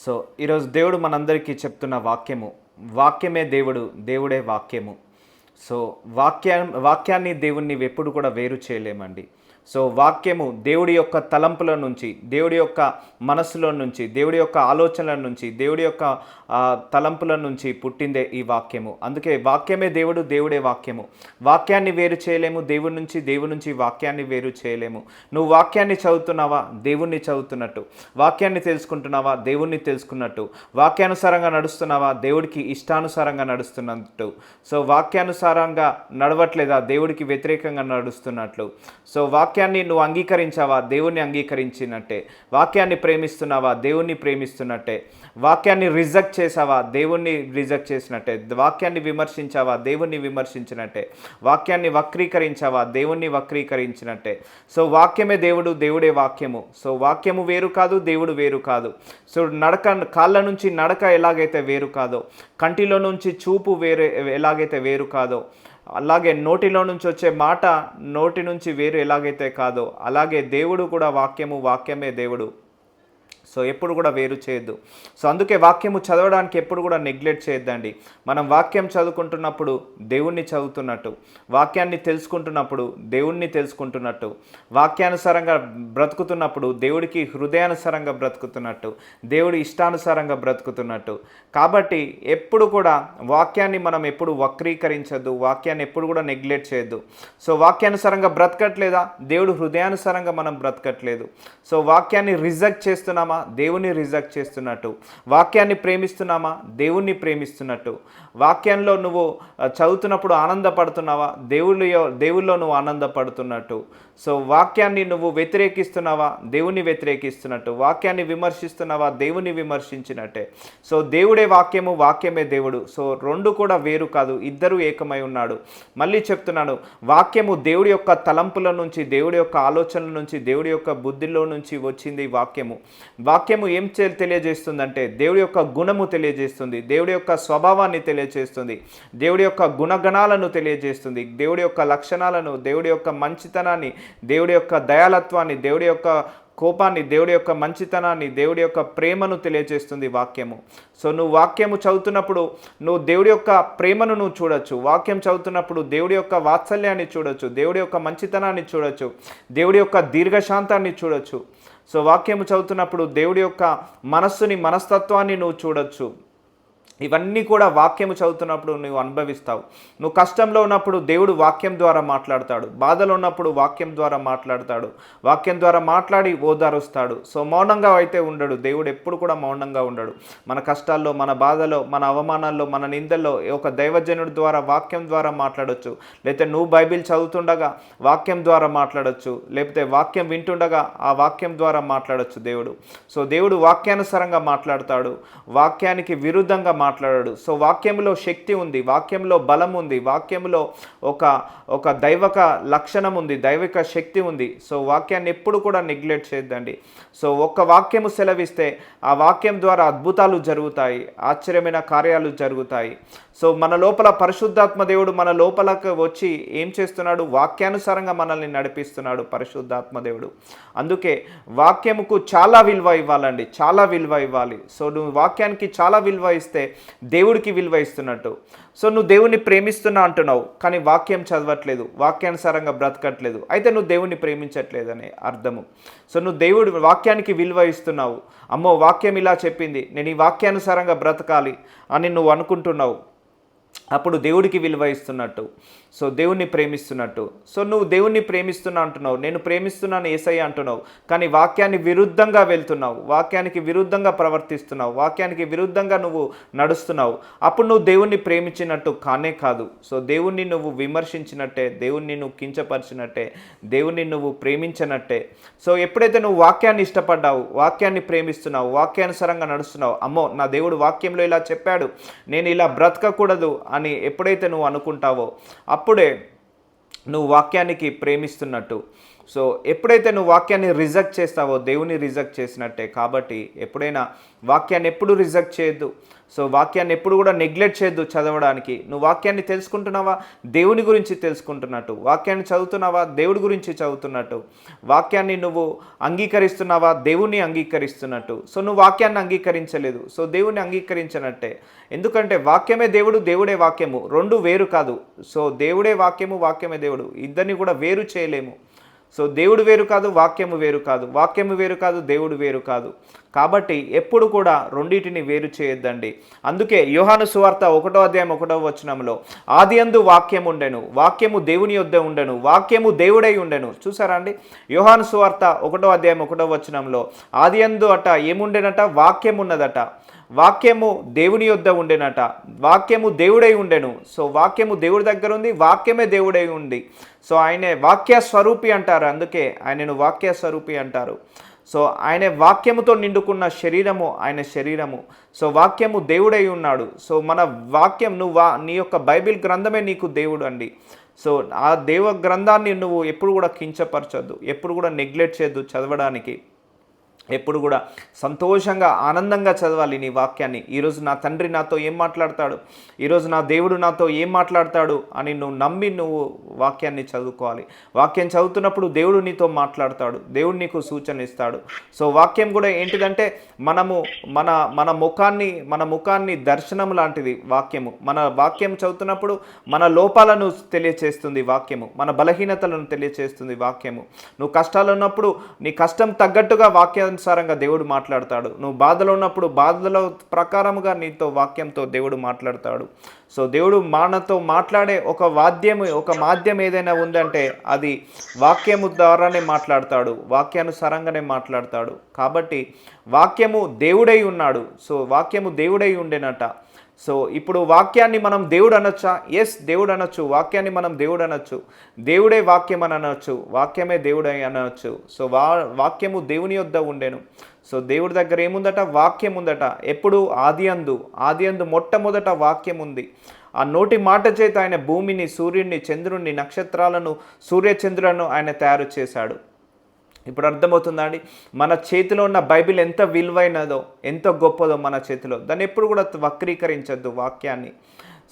So ఈరోజు దేవుడు మనందరికీ చెప్తున్న వాక్యము వాక్యమే దేవుడు దేవుడే వాక్యము. సో వాక్యా వాక్యాన్ని దేవుణ్ణి ఎప్పుడు కూడా వేరు చేయలేమండి. సో వాక్యము దేవుడి యొక్క తలంపుల నుంచి దేవుడి యొక్క మనసులో నుంచి దేవుడి యొక్క ఆలోచనల నుంచి దేవుడి యొక్క తలంపుల నుంచి పుట్టిందే ఈ వాక్యము. అందుకే వాక్యమే దేవుడు దేవుడే వాక్యము. వాక్యాన్ని వేరు చేయలేము దేవుడి నుంచి దేవుడి నుంచి వాక్యాన్ని వేరు చేయలేము. నువ్వు వాక్యాన్ని చదువుతున్నావా? దేవుణ్ణి చదువుతున్నట్టు. వాక్యాన్ని తెలుసుకుంటున్నావా? దేవుణ్ణి తెలుసుకున్నట్టు. వాక్యానుసారంగా నడుస్తున్నావా? దేవుడికి ఇష్టానుసారంగా నడుస్తున్నట్టు. సో వాక్యానుసారంగా నడవట్లేదా? దేవుడికి వ్యతిరేకంగా నడుస్తున్నట్లు. సో వాక్యాన్ని నువ్వు అంగీకరించావా? దేవుణ్ణి అంగీకరించినట్టే. వాక్యాన్ని ప్రేమిస్తున్నావా? దేవుణ్ణి ప్రేమిస్తున్నట్టే. వాక్యాన్ని రిజెక్ట్ చేసావా దేవుణ్ణి రిజెక్ట్ చేసినట్టే. వాక్యాన్ని విమర్శించావా? దేవుణ్ణి విమర్శించినట్టే. వాక్యాన్ని వక్రీకరించావా? దేవుణ్ణి వక్రీకరించినట్టే. సో వాక్యమే దేవుడు దేవుడే వాక్యము. సో వాక్యము వేరు కాదు దేవుడు వేరు కాదు. సో నడక కాళ్ళ నుంచి నడక ఎలాగైతే వేరు కాదో కంటిలో నుంచి చూపు వేరే ఎలాగైతే వేరు కాదో అలాగే నోటిలో నుంచి వచ్చే మాట నోటి నుంచి వేరు ఎలాగైతే కాదో అలాగే దేవుడు కూడా వాక్యము వాక్యమే దేవుడు. సో ఎప్పుడు కూడా వేరు చేయొద్దు. సో అందుకే వాక్యము చదవడానికి ఎప్పుడు కూడా నెగ్లెక్ట్ చేయొద్దండి. మనం వాక్యం చదువుకుంటున్నప్పుడు దేవుణ్ణి చదువుతున్నట్టు వాక్యాన్ని తెలుసుకుంటున్నప్పుడు దేవుణ్ణి తెలుసుకుంటున్నట్టు వాక్యానుసారంగా బ్రతుకుతున్నప్పుడు దేవుడికి హృదయానుసారంగా బ్రతుకుతున్నట్టు దేవుడి ఇష్టానుసారంగా బ్రతుకుతున్నట్టు. కాబట్టి ఎప్పుడు కూడా వాక్యాన్ని మనం ఎప్పుడు వక్రీకరించద్దు వాక్యాన్ని ఎప్పుడు కూడా నెగ్లెక్ట్ చేయొద్దు. సో వాక్యానుసారంగా బ్రతకట్లేదా? దేవుడు హృదయానుసారంగా మనం బ్రతకట్లేదు. సో వాక్యాన్ని రిజెక్ట్ ప్రేమిస్తున్నామా? దేవుణ్ణి రిజెక్ట్ చేస్తున్నట్టు. వాక్యాన్ని ప్రేమిస్తున్నామా? దేవుణ్ణి ప్రేమిస్తున్నట్టు. వాక్యంలో నువ్వు చదువుతున్నప్పుడు ఆనందపడుతున్నావా? దేవుళ్ళు దేవుల్లో నువ్వు ఆనందపడుతున్నట్టు. సో వాక్యాన్ని నువ్వు వ్యతిరేకిస్తున్నావా? దేవుని వ్యతిరేకిస్తున్నట్టు. వాక్యాన్ని విమర్శిస్తున్నావా? దేవుని విమర్శించినట్టే. సో దేవుడే వాక్యము వాక్యమే దేవుడు. సో రెండు కూడా వేరు కాదు. ఇద్దరు ఏకమై ఉన్నాడు. మళ్ళీ చెప్తున్నాను. వాక్యము దేవుడి యొక్క తలంపుల నుంచి దేవుడి యొక్క ఆలోచనల నుంచి దేవుడి యొక్క బుద్ధిలో నుంచి వచ్చింది వాక్యము. వాక్యము ఏం చే- తెలియజేస్తుందంటే దేవుడి యొక్క గుణము తెలియజేస్తుంది దేవుడి యొక్క స్వభావాన్ని తెలియజేస్తుంది దేవుడి యొక్క గుణగణాలను తెలియజేస్తుంది దేవుడి యొక్క లక్షణాలను దేవుడి యొక్క మంచితనాన్ని దేవుడి యొక్క దయాలత్వాన్ని దేవుడి యొక్క కోపాన్ని దేవుడి యొక్క మంచితనాన్ని దేవుడి యొక్క ప్రేమను తెలియజేస్తుంది వాక్యము సో నువ్వు వాక్యము చదువుతున్నప్పుడు నువ్వు దేవుడి యొక్క ప్రేమను నువ్వు చూడొచ్చు వాక్యం చదువుతున్నప్పుడు దేవుడి యొక్క వాత్సల్యాన్ని చూడొచ్చు దేవుడి యొక్క మంచితనాన్ని చూడొచ్చు దేవుడి యొక్క దీర్ఘశాంతాన్ని చూడొచ్చు సో వాక్యము చదువుతున్నప్పుడు దేవుడి యొక్క మనస్సుని మనస్తత్వాన్ని నువ్వు చూడొచ్చు. ఇవన్నీ కూడా వాక్యము చదువుతున్నప్పుడు నువ్వు అనుభవిస్తావు. నువ్వు కష్టంలో ఉన్నప్పుడు దేవుడు వాక్యం ద్వారా మాట్లాడతాడు. బాధలో ఉన్నప్పుడు వాక్యం ద్వారా మాట్లాడతాడు. వాక్యం ద్వారా మాట్లాడి ఓదారుస్తాడు. సో మౌనంగా అయితే ఉండడు. దేవుడు ఎప్పుడు కూడా మౌనంగా ఉండడు. మన కష్టాల్లో మన బాధలో మన అవమానాల్లో మన నిందల్లో ఒక దైవజనుడి ద్వారా వాక్యం ద్వారా మాట్లాడొచ్చు. లేకపోతే నువ్వు బైబిల్ చదువుతుండగా వాక్యం ద్వారా మాట్లాడొచ్చు. లేకపోతే వాక్యం వింటుండగా ఆ వాక్యం ద్వారా మాట్లాడొచ్చు దేవుడు. సో దేవుడు వాక్యానుసారంగా మాట్లాడతాడు. వాక్యానికి విరుద్ధంగా మాట్లాడాడు. సో వాక్యంలో శక్తి ఉంది వాక్యంలో బలం ఉంది వాక్యంలో ఒక ఒక దైవక లక్షణం ఉంది దైవిక శక్తి ఉంది. సో వాక్యాన్ని ఎప్పుడు కూడా నెగ్లెక్ట్ చేయొద్దండి. సో ఒక్క వాక్యము సెలవిస్తే ఆ వాక్యం ద్వారా అద్భుతాలు జరుగుతాయి ఆశ్చర్యమైన కార్యాలు జరుగుతాయి. సో మన లోపల పరిశుద్ధాత్మ దేవుడు మన లోపలకు వచ్చి ఏం చేస్తున్నాడు? వాక్యానుసారంగా మనల్ని నడిపిస్తున్నాడు పరిశుద్ధాత్మ దేవుడు. అందుకే వాక్యముకు చాలా విలువ ఇవ్వాలండి. చాలా విలువ ఇవ్వాలి. సో నువ్వు వాక్యానికి చాలా విలువ ఇస్తే దేవుడికి విలువ ఇస్తున్నట్టు. సో నువ్వు దేవుణ్ణి ప్రేమిస్తున్నా అంటున్నావు కానీ వాక్యం చదవట్లేదు. వాక్యానుసారంగా బ్రతకట్లేదు. అయితే నువ్వు దేవుణ్ణి ప్రేమించట్లేదని అర్థము. సో నువ్వు దేవుడు వాక్యానికి విలువ ఇస్తున్నావు. అమ్మో వాక్యం ఇలా చెప్పింది. నేను ఈ వాక్యానుసారంగా బ్రతకాలి అని నువ్వు అనుకుంటున్నావు. అప్పుడు దేవుడికి విలువ ఇస్తున్నట్టు. సో దేవుణ్ణి ప్రేమిస్తున్నట్టు. సో నువ్వు దేవుణ్ణి ప్రేమిస్తున్నా అంటున్నావు నేను ప్రేమిస్తున్నాను ఏసయ్య అంటున్నావు కానీ వాక్యాన్ని విరుద్ధంగా వెళ్తున్నావు వాక్యానికి విరుద్ధంగా ప్రవర్తిస్తున్నావు వాక్యానికి విరుద్ధంగా నువ్వు నడుస్తున్నావు. అప్పుడు నువ్వు దేవుణ్ణి ప్రేమించినట్టు కానే కాదు. సో దేవుణ్ణి నువ్వు విమర్శించినట్టే దేవుణ్ణి నువ్వు కించపరిచినట్టే దేవుణ్ణి నువ్వు ప్రేమించినట్టే. సో ఎప్పుడైతే నువ్వు వాక్యాన్ని ఇష్టపడ్డావు వాక్యాన్ని ప్రేమిస్తున్నావు వాక్యానుసారంగా నడుస్తున్నావు అమ్మో నా దేవుడు వాక్యంలో ఇలా చెప్పాడు నేను ఇలా బ్రతకకూడదు అని ఎప్పుడైతే నువ్వు అనుకుంటావో అప్పుడే నువ్వు వాక్యానికి ప్రేమిస్తున్నట్టు. సో ఎప్పుడైతే నువ్వు వాక్యాన్ని రిజెక్ట్ చేస్తావో దేవుని రిజెక్ట్ చేసినట్టే. కాబట్టి ఎప్పుడైనా వాక్యాన్ని ఎప్పుడు రిజెక్ట్ చేయొద్దు. సో వాక్యాన్ని ఎప్పుడు కూడా నెగ్లెక్ట్ చేయొద్దు చదవడానికి. నువ్వు వాక్యాన్ని తెలుసుకుంటున్నావా? దేవుని గురించి తెలుసుకుంటున్నట్టు. వాక్యాన్ని చదువుతున్నావా? దేవుడి గురించి చదువుతున్నట్టు. వాక్యాన్ని నువ్వు అంగీకరిస్తున్నావా? దేవుణ్ణి అంగీకరిస్తున్నట్టు. సో నువ్వు వాక్యాన్ని అంగీకరించలేదు. సో దేవుణ్ణి అంగీకరించినట్టే. ఎందుకంటే వాక్యమే దేవుడు దేవుడే వాక్యము. రెండు వేరు కాదు. సో దేవుడే వాక్యము వాక్యమే దేవుడు. ఇద్దరిని కూడా వేరు చేయలేము. సో దేవుడు వేరు కాదు వాక్యము వేరు కాదు. వాక్యము వేరు కాదు దేవుడు వేరు కాదు. కాబట్టి ఎప్పుడు కూడా రెండింటిని వేరు చేయొద్దండి. అందుకే యోహాను సువార్త ఒకటో అధ్యాయం ఒకటో వచనంలో ఆది అందు వాక్యం ఉండెను వాక్యము దేవుని యొద్ద ఉండెను వాక్యము దేవుడై ఉండెను. చూసారా అండి? యోహాను సువార్త ఒకటో అధ్యాయం ఒకటో వచనంలో ఆది అందు అట ఏముండెనట? వాక్యం ఉన్నదట. వాక్యము దేవుని యొద్ద ఉండెనట. వాక్యము దేవుడై ఉండెను. సో వాక్యము దేవుడి దగ్గర ఉంది వాక్యమే దేవుడై ఉంది. సో ఆయనే వాక్య స్వరూపి అంటారు. అందుకే ఆయనను వాక్య స్వరూపి అంటారు. సో ఆయన వాక్యముతో నిండుకున్న శరీరము ఆయన శరీరము. సో వాక్యము దేవుడై ఉన్నాడు. సో మన వాక్యం నువ్వు వా నీ యొక్క బైబిల్ గ్రంథమే నీకు దేవుడు అండి. సో ఆ దేవ గ్రంథాన్ని నువ్వు ఎప్పుడు కూడా కించపరచొద్దు ఎప్పుడు కూడా నెగ్లెక్ట్ చేయొద్దు చదవడానికి. ఎప్పుడు కూడా సంతోషంగా ఆనందంగా చదవాలి నీ వాక్యాన్ని. ఈరోజు నా తండ్రి నాతో ఏం మాట్లాడతాడు? ఈరోజు నా దేవుడు నాతో ఏం మాట్లాడతాడు? అని నువ్వు నమ్మి నువ్వు వాక్యాన్ని చదువుకోవాలి. వాక్యం చదువుతున్నప్పుడు దేవుడు నీతో మాట్లాడతాడు. దేవుడు నీకు సూచన ఇస్తాడు. సో వాక్యం కూడా ఏంటిదంటే మనము మన మన ముఖాన్ని మన ముఖాన్ని దర్శనం లాంటిది వాక్యము. మన వాక్యం చదువుతున్నప్పుడు మన లోపాలను తెలియచేస్తుంది వాక్యము. మన బలహీనతలను తెలియచేస్తుంది వాక్యము. నువ్వు కష్టాలు ఉన్నప్పుడు నీ కష్టం తగ్గట్టుగా వాక్యం వాక్యానుసారంగా దేవుడు మాట్లాడతాడు. నువ్వు బాధలో ఉన్నప్పుడు బాధల ప్రకారముగా నీతో వాక్యంతో దేవుడు మాట్లాడతాడు. సో దేవుడు మానతో మాట్లాడే ఒక వాద్యము ఒక మాధ్యం ఏదైనా ఉందంటే అది వాక్యము ద్వారానే మాట్లాడతాడు. వాక్యానుసారంగానే మాట్లాడతాడు. కాబట్టి వాక్యము దేవుడై ఉన్నాడు. సో వాక్యము దేవుడై ఉండేనట. సో ఇప్పుడు వాక్యాన్ని మనం దేవుడు అనొచ్చా ఎస్ దేవుడు అనొచ్చు వాక్యాన్ని మనం దేవుడు అనొచ్చు దేవుడే వాక్యం అని అనొచ్చు వాక్యమే దేవుడే అనొచ్చు. సో వా వాక్యము దేవుని యొద్ద ఉండేను. సో దేవుడి దగ్గర ఏముందట? వాక్యం ఉందట ఎప్పుడు? ఆది అందు. ఆది అందు మొట్టమొదట వాక్యం ఉంది ఆ నోటి మాట చేత ఆయన భూమిని సూర్యుడిని చంద్రుణ్ణి నక్షత్రాలను సూర్యచంద్రులను ఆయన తయారు చేశాడు. ఇప్పుడు అర్థమవుతుందా అండి? మన చేతిలో ఉన్న బైబిల్ ఎంత విలువైనదో ఎంత గొప్పదో మన చేతిలో. దాన్ని ఎప్పుడు కూడా వక్రీకరించద్దు వాక్యాన్ని.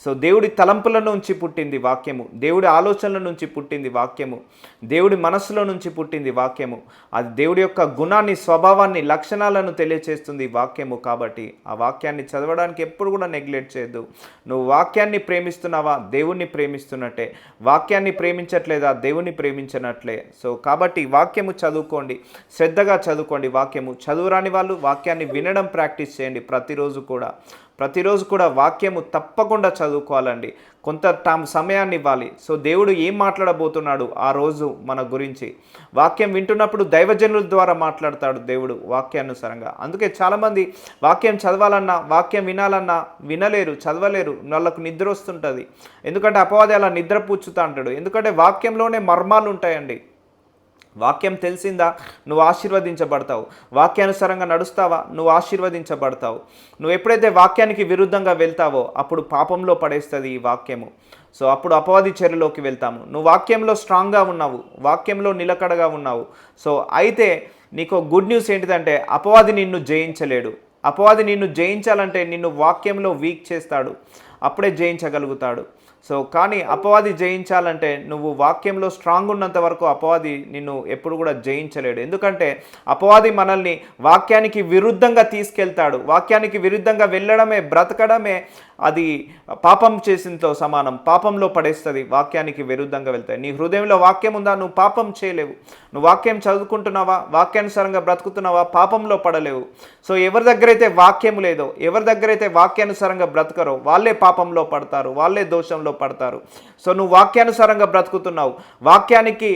సో దేవుడి తలంపుల నుంచి పుట్టింది వాక్యము. దేవుడి ఆలోచనల నుంచి పుట్టింది వాక్యము. దేవుడి మనస్సులో నుంచి పుట్టింది వాక్యము. అది దేవుడి యొక్క గుణాన్ని స్వభావాన్ని లక్షణాలను తెలియచేస్తుంది వాక్యము కాబట్టి ఆ వాక్యాన్ని చదవడానికి ఎప్పుడు కూడా నెగ్లెక్ట్ చేయొద్దు. నువ్వు వాక్యాన్ని ప్రేమిస్తున్నావా? దేవుణ్ణి ప్రేమిస్తున్నట్టే. వాక్యాన్ని ప్రేమించట్లేదా? దేవుణ్ణి ప్రేమించినట్లే. సో కాబట్టి వాక్యము చదువుకోండి. శ్రద్ధగా చదువుకోండి వాక్యము. చదువురాని వాళ్ళు వాక్యాన్ని వినడం ప్రాక్టీస్ చేయండి ప్రతిరోజు కూడా. ప్రతిరోజు కూడా వాక్యము తప్పకుండా చదువుకోవాలండి. కొంత తాము సమయాన్ని ఇవ్వాలి. సో దేవుడు ఏం మాట్లాడబోతున్నాడు ఆ రోజు మన గురించి? వాక్యం వింటున్నప్పుడు దైవజనుల ద్వారా మాట్లాడతాడు దేవుడు వాక్యానుసారంగా. అందుకే చాలామంది వాక్యం చదవాలన్నా వాక్యం వినాలన్నా వినలేరు చదవలేరు. వాళ్ళకు నిద్ర వస్తుంటుంది. ఎందుకంటే అపవాది అలా నిద్ర పూచుతా అంటాడు. ఎందుకంటే వాక్యంలోనే మర్మాలు ఉంటాయండి. వాక్యం తెలిసిందా? నువ్వు ఆశీర్వదించబడతావు. వాక్యానుసారంగా నడుస్తావా? నువ్వు ఆశీర్వదించబడతావు. నువ్వు ఎప్పుడైతే వాక్యానికి విరుద్ధంగా వెళ్తావో అప్పుడు పాపంలో పడేస్తుంది ఈ వాక్యము. సో అప్పుడు అపవాది చర్యలోకి వెళ్తాము. నువ్వు వాక్యంలో స్ట్రాంగ్గా ఉన్నావు. వాక్యంలో నిలకడగా ఉన్నావు. సో అయితే నీకు గుడ్ న్యూస్ ఏంటిదంటే అపవాది నిన్ను జయించలేడు. అపవాది నిన్ను జయించాలంటే నిన్ను వాక్యంలో వీక్ చేస్తాడు. అప్పుడే జయించగలుగుతాడు. సో కానీ అపవాది జయించాలంటే నువ్వు వాక్యంలో స్ట్రాంగ్ ఉన్నంత వరకు అపవాది నిన్ను ఎప్పుడు కూడా జయించలేడు. ఎందుకంటే అపవాది మనల్ని వాక్యానికి విరుద్ధంగా తీసుకెళ్తాడు. వాక్యానికి విరుద్ధంగా వెళ్ళడమే బ్రతకడమే అది పాపం చేసినతో సమానం. పాపంలో పడేస్తుంది. వాక్యానికి విరుద్ధంగా వెళ్తాయి. నీ హృదయంలో వాక్యం ఉందా? నువ్వు పాపం చేయలేవు. నువ్వు వాక్యం చదువుకుంటున్నావా? వాక్యానుసారంగా బ్రతుకుతున్నావా? పాపంలో పడలేవు. సో ఎవరి దగ్గర అయితే వాక్యం లేదో ఎవరి దగ్గర అయితే వాక్యానుసారంగా బ్రతకరో వాళ్ళే పాపంలో పడతారు వాళ్ళే దోషంలో పడతారు. సో నువ్వు వాక్యానుసారంగా బ్రతుకుతున్నావు వాక్యానికి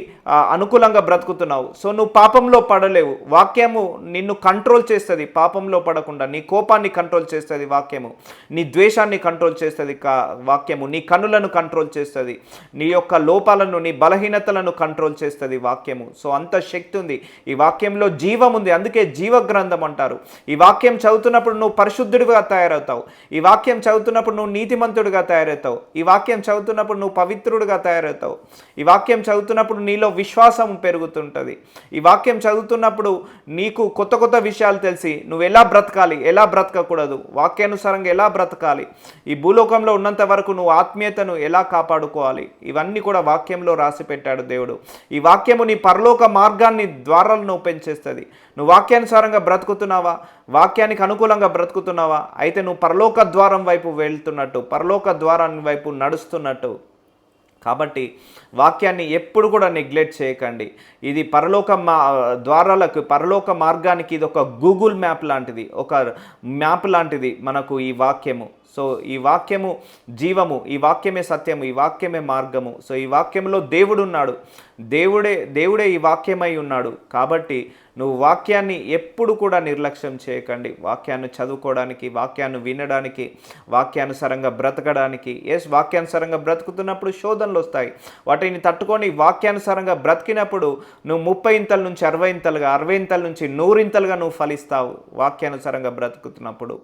అనుకూలంగా బ్రతుకుతున్నావు. సో నువ్వు పాపంలో పడలేవు. వాక్యము నిన్ను కంట్రోల్ చేస్తుంది పాపంలో పడకుండా. నీ కోపాన్ని కంట్రోల్ చేస్తుంది వాక్యము. నీ ద్వేషాన్ని కంట్రోల్ చేస్తుంది కా వాక్యము. నీ కన్నులను కంట్రోల్ చేస్తుంది. నీ యొక్క లోపాలను నీ బలహీనతలను కంట్రోల్ చేస్తుంది వాక్యము. సో అంత శక్తి ఉంది. ఈ వాక్యంలో జీవం ఉంది. అందుకే జీవ గ్రంథం అంటారు. ఈ వాక్యం చదువుతున్నప్పుడు నువ్వు పరిశుద్ధుడిగా తయారవుతావు. ఈ వాక్యం చదువుతున్నప్పుడు నువ్వు నీతిమంతుడిగా తయారవుతావు. ఈ వాక్యం చదువుతున్నప్పుడు నువ్వు పవిత్రుడిగా తయారవుతావు. ఈ వాక్యం చదువుతున్నప్పుడు నీలో విశ్వాసం పెరుగుతుంటుంది. ఈ వాక్యం చదువుతున్నప్పుడు నీకు కొత్త కొత్త విషయాలు తెలిసి నువ్వు ఎలా బ్రతకాలి? ఎలా బ్రతకకూడదు? వాక్యానుసారంగా ఎలా బ్రతకాలి? ఈ భూలోకంలో ఉన్నంత వరకు నువ్వు ఆత్మీయతను ఎలా కాపాడుకోవాలి? ఇవన్నీ కూడా వాక్యంలో రాసి పెట్టాడు దేవుడు. ఈ వాక్యము నీ పరలోక మార్గాన్ని ద్వారాలను ఓపెన్ చేస్తుంది నువ్వు వాక్యానుసారంగా బ్రతుకుతున్నావా? వాక్యానికి అనుకూలంగా బ్రతుకుతున్నావా? అయితే నువ్వు పరలోక ద్వారం వైపు వెళ్తున్నట్టు పరలోక ద్వారాన్ని వైపు నడుస్తున్నట్టు. కాబట్టి వాక్యాన్ని ఎప్పుడు కూడా నెగ్లెక్ట్ చేయకండి. ఇది పరలోక మా ద్వారాలకు పరలోక మార్గానికి ఇది ఒక గూగుల్ మ్యాప్ లాంటిది ఒక మ్యాప్ లాంటిది మనకు ఈ వాక్యము. సో ఈ వాక్యము జీవము ఈ వాక్యమే సత్యము ఈ వాక్యమే మార్గము. సో ఈ వాక్యంలో దేవుడు ఉన్నాడు. దేవుడే దేవుడే ఈ వాక్యమై ఉన్నాడు. కాబట్టి నువ్వు వాక్యాన్ని ఎప్పుడు కూడా నిర్లక్ష్యం చేయకండి. వాక్యాన్ని చదువుకోవడానికి వాక్యాన్ని వినడానికి వాక్యానుసారంగా బ్రతకడానికి. ఎస్ వాక్యానుసారంగా బ్రతుకుతున్నప్పుడు శోధనలు వస్తాయి. వాటిని తట్టుకొని వాక్యానుసారంగా బ్రతికినప్పుడు నువ్వు ముప్పై ఇంతల నుంచి అరవై ఇంతలుగా అరవై ఇంతల నుంచి నూరింతలుగా నువ్వు ఫలిస్తావు వాక్యానుసారంగా బ్రతుకుతున్నప్పుడు.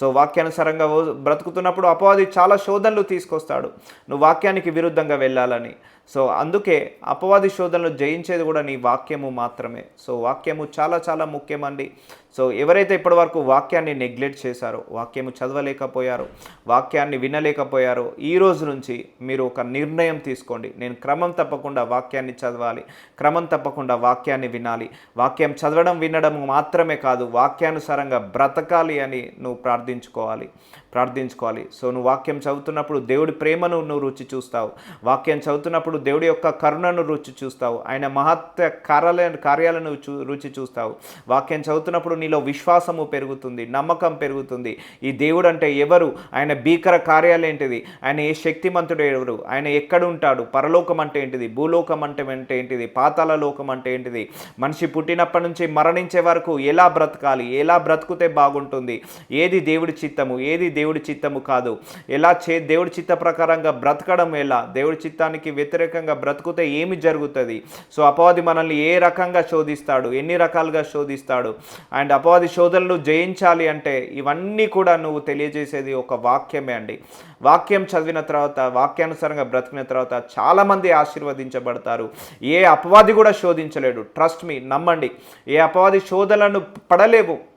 సో వాక్యానుసారంగా బ్రతుకుతున్నప్పుడు అపవాది చాలా శోధనలు తీసుకొస్తాడు. నువ్వు వాక్యానికి విరుద్ధంగా వెళ్ళాలని. సో అందుకే అపవాది శోధనలు జయించేది కూడా నీ వాక్యము మాత్రమే. సో వాక్యము చాలా చాలా ముఖ్యమండి. సో ఎవరైతే ఇప్పటివరకు వాక్యాన్ని నెగ్లెక్ట్ చేశారో వాక్యము చదవలేకపోయారో వాక్యాన్ని వినలేకపోయారో ఈ రోజు నుంచి మీరు ఒక నిర్ణయం తీసుకోండి. నేను క్రమం తప్పకుండా వాక్యాన్ని చదవాలి. క్రమం తప్పకుండా వాక్యాన్ని వినాలి. వాక్యం చదవడం వినడం మాత్రమే కాదు వాక్యానుసారంగా బ్రతకాలి అని నువ్వు ప్రార్థించుకోవాలి. ప్రార్థించుకోవాలి. సో నువ్వు వాక్యం చదువుతున్నప్పుడు దేవుడి ప్రేమను నువ్వు రుచి చూస్తావు. వాక్యం చదువుతున్నప్పుడు దేవుడి యొక్క కరుణను రుచి చూస్తావు. ఆయన మహత్వ కార్యాలయ కార్యాలను చూ రుచి చూస్తావు. వాక్యం చదువుతున్నప్పుడు నీలో విశ్వాసము పెరుగుతుంది నమ్మకం పెరుగుతుంది. ఈ దేవుడు అంటే ఎవరు? ఆయన భీకర కార్యాలు ఏంటిది? ఆయన ఏ శక్తిమంతుడు ఎవరు? ఆయన ఎక్కడ ఉంటాడు పరలోకం అంటే ఏంటిది? భూలోకం అంటే అంటే ఏంటిది? పాతాల లోకం అంటే ఏంటిది? మనిషి పుట్టినప్పటి నుంచి మరణించే వరకు ఎలా బ్రతకాలి? ఎలా బ్రతుకుతే బాగుంటుంది? ఏది దేవుడి చిత్తము? ఏది దేవుడి చిత్తము కాదు. ఎలా చే దేవుడి చిత్త ప్రకారంగా బ్రతకడం ఎలా? దేవుడి చిత్తానికి వ్యతిరేకంగా బ్రతుకుతే ఏమి జరుగుతుంది? సో అపవాది మనల్ని ఏ రకంగా శోధిస్తాడు? ఎన్ని రకాలుగా శోధిస్తాడు? అండ్ అపవాది శోధనలు జయించాలి అంటే ఇవన్నీ కూడా నువ్వు తెలియజేసేది ఒక వాక్యమే అండి. వాక్యం చదివిన తర్వాత వాక్యానుసారంగా బ్రతికిన తర్వాత చాలామంది ఆశీర్వదించబడతారు. ఏ అపవాది కూడా శోధించలేడు. ట్రస్ట్ మీ నమ్మండి. ఏ అపవాది శోధనలను పడలేవు.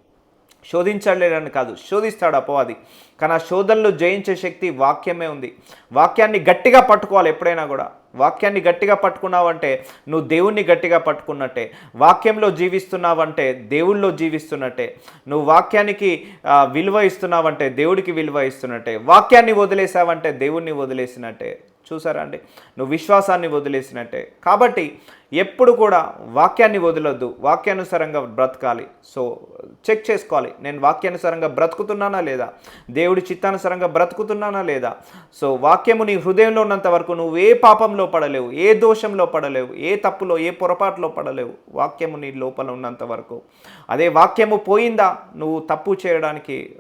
శోధించలేడని కాదు శోధిస్తాడు అపవాది. కానీ ఆ శోధనలు జయించే శక్తి వాక్యమే ఉంది. వాక్యాన్ని గట్టిగా పట్టుకోవాలి ఎప్పుడైనా కూడా. వాక్యాన్ని గట్టిగా పట్టుకున్నావంటే నువ్వు దేవుణ్ణి గట్టిగా పట్టుకున్నట్టే. వాక్యంలో జీవిస్తున్నావంటే దేవుళ్ళో జీవిస్తున్నట్టే. నువ్వు వాక్యానికి విలువ ఇస్తున్నావంటే దేవుడికి విలువ ఇస్తున్నట్టే. వాక్యాన్ని వదిలేసావంటే దేవుణ్ణి వదిలేసినట్టే. చూసారా అండి? నువ్వు విశ్వాసాన్ని వదిలేసినట్టే. కాబట్టి ఎప్పుడు కూడా వాక్యాన్ని వదలొద్దు. వాక్యానుసారంగా బ్రతకాలి. సో చెక్ చేసుకోవాలి. నేను వాక్యానుసారంగా బ్రతుకుతున్నానా లేదా? దేవుడి చిత్తానుసారంగా బ్రతుకుతున్నానా లేదా? సో వాక్యము నీ హృదయంలో ఉన్నంత వరకు నువ్వు ఏ పాపంలో పడలేవు? ఏ దోషంలో పడలేవు? ఏ తప్పులో ఏ పొరపాటులో పడలేవు? వాక్యము నీ లోపల ఉన్నంత వరకు. అదే వాక్యము పోయిందా? నువ్వు తప్పు చేయడానికి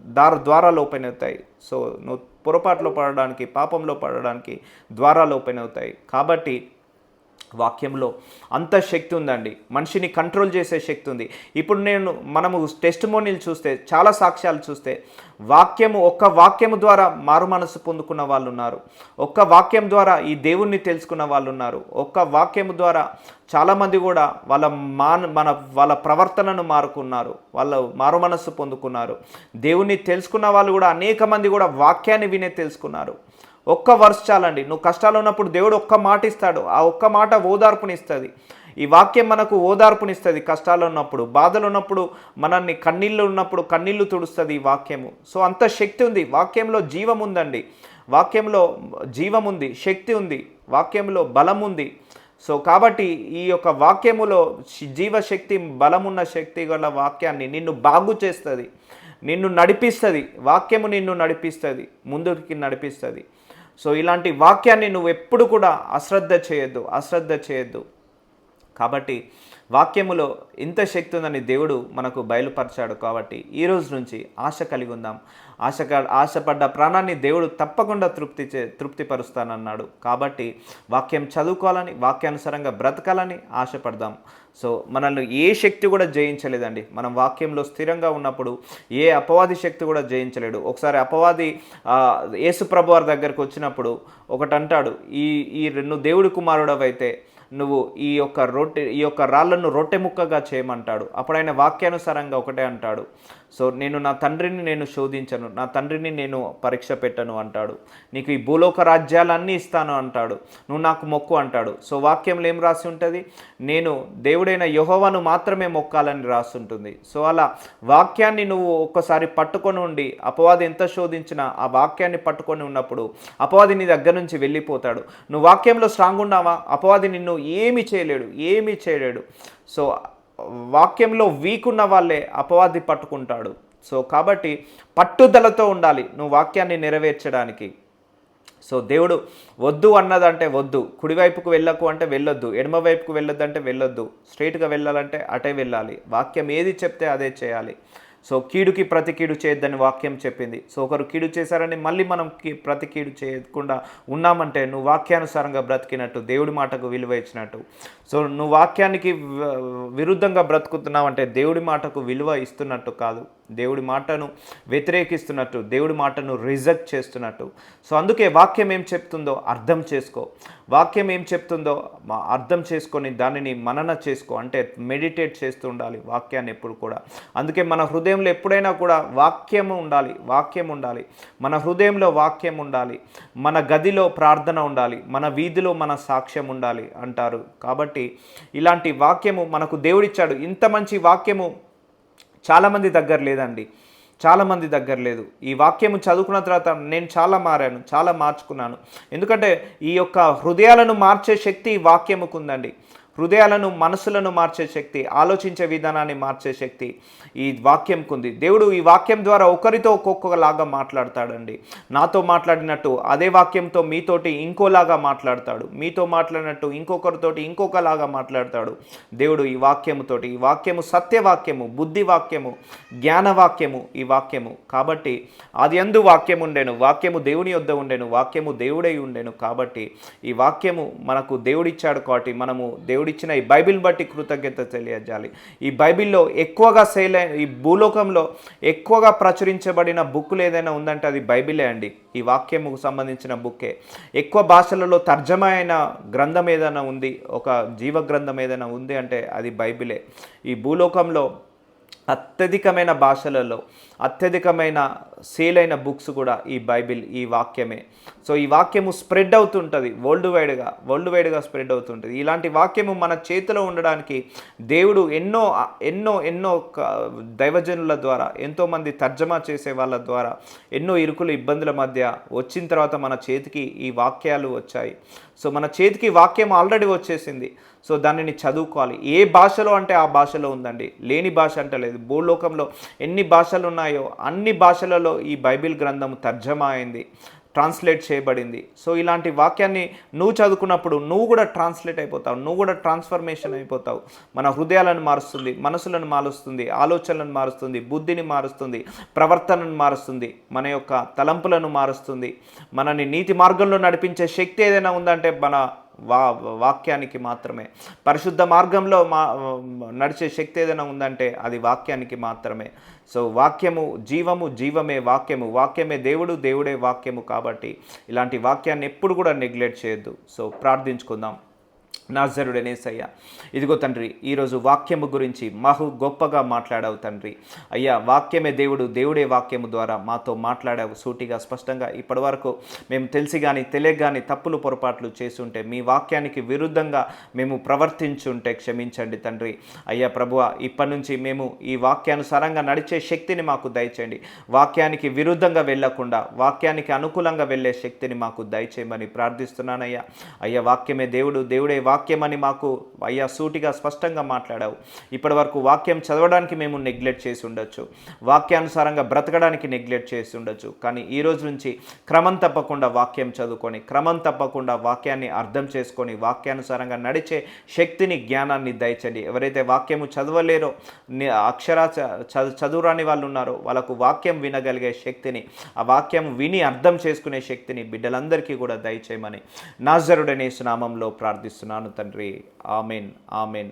దార ద్వారాలు ఓపెన్ అవుతాయి. సో నువ్వు పొరపాటులో పడడానికి పాపంలో పడడానికి ద్వారాలు ఓపెన్ అవుతాయి. కాబట్టి వాక్యంలో అంత శక్తి ఉందండి. మనిషిని కంట్రోల్ చేసే శక్తి ఉంది. ఇప్పుడు నేను మనము టెస్ట్ చూస్తే చాలా సాక్ష్యాలు చూస్తే వాక్యము ఒక్క వాక్యము ద్వారా మారు మనసు పొందుకున్న వాళ్ళు ఉన్నారు ఒక్క వాక్యం ద్వారా ఈ దేవుణ్ణి తెలుసుకున్న వాళ్ళు ఉన్నారు ఒక్క వాక్యము ద్వారా చాలామంది కూడా వాళ్ళ మాన మన వాళ్ళ ప్రవర్తనను మారుకున్నారు. వాళ్ళ మారు మనస్సు పొందుకున్నారు. దేవుణ్ణి తెలుసుకున్న వాళ్ళు కూడా అనేక మంది కూడా వాక్యాన్ని వినే తెలుసుకున్నారు. ఒక్క వర్స్ చాలండి. నువ్వు కష్టాలు ఉన్నప్పుడు దేవుడు ఒక్క మాట ఇస్తాడు. ఆ ఒక్క మాట ఓదార్పునిస్తుంది. ఈ వాక్యం మనకు ఓదార్పునిస్తుంది కష్టాలు ఉన్నప్పుడు. బాధలు ఉన్నప్పుడు మనల్ని కన్నీళ్ళు ఉన్నప్పుడు కన్నీళ్ళు తుడుస్తుంది ఈ వాక్యము. సో అంత శక్తి ఉంది. వాక్యంలో జీవం ఉందండి. వాక్యంలో జీవం ఉంది శక్తి ఉంది. వాక్యంలో బలం ఉంది. సో కాబట్టి ఈ యొక్క వాక్యములో జీవశక్తి బలమున్న శక్తి గల వాక్యాన్ని నిన్ను బాగు చేస్తుంది. నిన్ను నడిపిస్తుంది. వాక్యము నిన్ను నడిపిస్తుంది. ముందుకి నడిపిస్తుంది. సో ఇలాంటి వాక్యాన్ని నువ్వు ఎప్పుడు కూడా అశ్రద్ధ చేయొద్దు అశ్రద్ధ చేయొద్దు. కాబట్టి వాక్యములో ఇంత శక్తి ఉందని దేవుడు మనకు బయలుపరిచాడు కాబట్టి ఈ రోజు నుంచి ఆశ కలిగి ఉందాం. ఆశ ఆశపడ్డ ప్రాణాన్ని దేవుడు తప్పకుండా తృప్తి చే తృప్తిపరుస్తానన్నాడు. కాబట్టి వాక్యం చదువుకోవాలని వాక్యానుసారంగా బ్రతకాలని ఆశపడదాం. సో మనల్ని ఏ శక్తి కూడా జయించలేదండి. మనం వాక్యంలో స్థిరంగా ఉన్నప్పుడు ఏ అపవాది శక్తి కూడా జయించలేడు. ఒకసారి అపవాది ఆ, యేసుప్రభు వారి దగ్గరకు వచ్చినప్పుడు ఒకటంటాడు ఈ ఈ నువ్వు దేవుడి కుమారుడవైతే నువ్వు ఈ యొక్క రొట్టె ఈ యొక్క రాళ్ళను రొట్టె ముక్కగా చేయమంటాడు. అప్పుడు ఆయన వాక్యానుసారంగా ఒకటే అంటాడు. సో నేను నా తండ్రిని నేను శోధించను నా తండ్రిని నేను పరీక్ష పెట్టను అంటాడు. నీకు ఈ భూలోక రాజ్యాలన్నీ ఇస్తాను అంటాడు. నువ్వు నాకు మొక్కు అంటాడు. సో వాక్యంలో ఏం రాసి ఉంటుంది? నేను దేవుడైన యహోవాను మాత్రమే మొక్కాలని రాసి ఉంటుంది సో అలా వాక్యాన్ని నువ్వు ఒక్కసారి పట్టుకొని ఉండి అపవాది ఎంత శోధించినా ఆ వాక్యాన్ని పట్టుకొని ఉన్నప్పుడు అపవాది నీ దగ్గర నుంచి వెళ్ళిపోతాడు. నువ్వు వాక్యంలో స్ట్రాంగ్ ఉన్నావా? అపవాది నిన్ను ఏమి చేయలేడు ఏమి చేయలేడు. సో వాక్యంలో వీక్ ఉన్న వాళ్ళే అపవాది పట్టుకుంటాడు. సో కాబట్టి పట్టుదలతో ఉండాలి నువ్వు వాక్యాన్ని నెరవేర్చడానికి. సో దేవుడు వద్దు అన్నదంటే వద్దు. కుడివైపుకు వెళ్ళకు అంటే వెళ్ళొద్దు. ఎడమవైపుకు వెళ్ళొద్దు అంటే వెళ్ళొద్దు. స్ట్రైట్గా వెళ్ళాలంటే అటే వెళ్ళాలి. వాక్యం ఏది చెప్తే అదే చేయాలి. సో కీడుకి ప్రతి కీడు చేయొద్దని వాక్యం చెప్పింది. సో ఒకరు కీడు చేశారని మళ్ళీ మనం కీ- ప్రతి కీడు చేయకుండా ఉన్నామంటే నువ్వు వాక్యానుసారంగా బ్రతికినట్టు దేవుడి మాటకు విలువ ఇచ్చినట్టు. సో నువ్వు వాక్యానికి విరుద్ధంగా విరుద్ధంగా బ్రతుకుతున్నావంటే దేవుడి మాటకు విలువ ఇస్తున్నట్టు కాదు. దేవుడి మాటను వ్యతిరేకిస్తున్నట్టు దేవుడి మాటను రిజెక్ట్ చేస్తున్నట్టు. సో అందుకే వాక్యం ఏం చెప్తుందో అర్థం చేసుకో. వాక్యం ఏం చెప్తుందో అర్థం చేసుకొని దానిని మనన చేసుకో. అంటే మెడిటేట్ చేస్తూ ఉండాలి వాక్యాన్ని ఎప్పుడు కూడా. అందుకే మన హృదయంలో ఎప్పుడైనా కూడా వాక్యం ఉండాలి వాక్యం ఉండాలి. మన హృదయంలో వాక్యం ఉండాలి. మన గదిలో ప్రార్థన ఉండాలి. మన వీధిలో మన సాక్ష్యం ఉండాలి అంటారు. కాబట్టి ఇలాంటి వాక్యము మనకు దేవుడిచ్చాడు. ఇంత మంచి వాక్యము చాలామంది దగ్గర లేదండి. చాలామంది దగ్గర లేదు. ఈ వాక్యము చదువుకున్న తర్వాత నేను చాలా మారాను చాలా మార్చుకున్నాను. ఎందుకంటే ఈ యొక్క హృదయాలను మార్చే శక్తి ఈ వాక్యముకు ఉందండి హృదయాలను మనసులను మార్చే శక్తి ఆలోచించే విధానాన్ని మార్చే శక్తి ఈ వాక్యంకు ఉంది దేవుడు ఈ వాక్యం ద్వారా ఒకరితో ఒక్కొక్కలాగా మాట్లాడతాడండి. నాతో మాట్లాడినట్టు అదే వాక్యంతో మీతోటి ఇంకోలాగా మాట్లాడతాడు. మీతో మాట్లాడినట్టు ఇంకొకరితోటి ఇంకొకలాగా మాట్లాడతాడు. దేవుడు ఈ వాక్యముతోటి ఈ వాక్యము సత్యవాక్యము బుద్ధి వాక్యము జ్ఞానవాక్యము ఈ వాక్యము. కాబట్టి అది ఎందు వాక్యం ఉండేను వాక్యము దేవుని యొద్ద ఉండేను వాక్యము దేవుడై ఉండేను. కాబట్టి ఈ వాక్యము మనకు దేవుడిచ్చాడు కాబట్టి మనము దేవుడు దేవుడిచ్చిన ఈ బైబిల్ బట్టి కృతజ్ఞత తెలియజేయాలి. ఈ బైబిల్లో ఎక్కువగా సేల్ ఈ భూలోకంలో ఎక్కువగా ప్రచురించబడిన బుక్కులు ఏదైనా ఉందంటే అది బైబిలే అండి. ఈ వాక్యముకు సంబంధించిన బుక్కే. ఎక్కువ భాషలలో తర్జమ అయిన గ్రంథం ఏదైనా ఉంది ఒక జీవ గ్రంథం ఏదైనా ఉంది అంటే అది బైబిలే. ఈ భూలోకంలో అత్యధికమైన భాషలలో అత్యధికమైన సేల్ అయిన బుక్స్ కూడా ఈ బైబిల్ ఈ వాక్యమే. సో ఈ వాక్యము స్ప్రెడ్ అవుతుంటుంది వరల్డ్ వైడ్గా వరల్డ్ వైడ్గా స్ప్రెడ్ అవుతుంటుంది. ఇలాంటి వాక్యము మన చేతిలో ఉండడానికి దేవుడు ఎన్నో ఎన్నో ఎన్నో దైవజనుల ద్వారా ఎంతోమంది తర్జమా చేసే వాళ్ళ ద్వారా ఎన్నో ఇరుకులు ఇబ్బందుల మధ్య వచ్చిన తర్వాత మన చేతికి ఈ వాక్యాలు వచ్చాయి. సో మన చేతికి వాక్యం ఆల్రెడీ వచ్చేసింది. సో దానిని చదువుకోవాలి. ఏ భాషలో అంటే ఆ భాషలో ఉందండి. లేని భాష అంటే లేదు. భూలోకంలో ఎన్ని భాషలు ఉన్నాయో అన్ని భాషలలో ఈ బైబిల్ గ్రంథం తర్జమా అయింది. ట్రాన్స్లేట్ చేయబడింది. సో ఇలాంటి వాక్యాన్ని నువ్వు చదువుకున్నప్పుడు నువ్వు కూడా ట్రాన్స్లేట్ అయిపోతావు. నువ్వు కూడా ట్రాన్స్ఫర్మేషన్ అయిపోతావు. మన హృదయాలను మారుస్తుంది మనసులను మారుస్తుంది ఆలోచనలను మారుస్తుంది బుద్ధిని మారుస్తుంది ప్రవర్తనను మారుస్తుంది మన యొక్క తలంపులను మారుస్తుంది. మనని నీతి మార్గంలో నడిపించే శక్తి ఏదైనా ఉందంటే మన వా వాక్యానికి మాత్రమే. పరిశుద్ధ మార్గంలో మా నడిచే శక్తి ఏదైనా ఉందంటే అది వాక్యానికి మాత్రమే. సో వాక్యము జీవము జీవమే వాక్యము. వాక్యమే దేవుడు దేవుడే వాక్యము కాబట్టి ఇలాంటి వాక్యాన్ని ఎప్పుడు కూడా నెగ్లెక్ట్ చేయొద్దు. సో ప్రార్థించుకుందాం. నాజరుడనేసయ్యా ఇదిగో తండ్రి ఈరోజు వాక్యము గురించి మహు గొప్పగా మాట్లాడావు తండ్రి. అయ్యా వాక్యమే దేవుడు దేవుడే వాక్యము ద్వారా మాతో మాట్లాడావు సూటిగా స్పష్టంగా. ఇప్పటివరకు మేము తెలిసి కానీ తెలియక కానీ తప్పులు పొరపాట్లు చేస్తుంటే మీ వాక్యానికి విరుద్ధంగా మేము ప్రవర్తించుంటే క్షమించండి తండ్రి. అయ్యా ప్రభువ ఇప్పటి నుంచి మేము ఈ వాక్యానుసారంగా నడిచే శక్తిని మాకు దయచేయండి. వాక్యానికి విరుద్ధంగా వెళ్ళకుండా వాక్యానికి అనుకూలంగా వెళ్ళే శక్తిని మాకు దయచేయమని ప్రార్థిస్తున్నానయ్యా. అయ్యా వాక్యమే దేవుడు దేవుడే వాక్యం వాక్యం అని మాకు అయ్యా సూటిగా స్పష్టంగా మాట్లాడావు. ఇప్పటి వరకు వాక్యం చదవడానికి మేము నెగ్లెక్ట్ చేసి ఉండొచ్చు. వాక్యానుసారంగా బ్రతకడానికి నెగ్లెక్ట్ చేసి ఉండొచ్చు. కానీ ఈ రోజు నుంచి క్రమం తప్పకుండా వాక్యం చదువుకొని క్రమం తప్పకుండా వాక్యాన్ని అర్థం చేసుకొని వాక్యానుసారంగా నడిచే శక్తిని జ్ఞానాన్ని దయచండి. ఎవరైతే వాక్యము చదవలేరో అక్షరా చ- చదువురాని వాళ్ళు ఉన్నారో వాళ్ళకు వాక్యం వినగలిగే శక్తిని ఆ వాక్యం విని అర్థం చేసుకునే శక్తిని బిడ్డలందరికీ కూడా దయచేయమని నాజరుడనే సునామంలో ప్రార్థిస్తున్నాను. తండ్రి. Amen amen amen.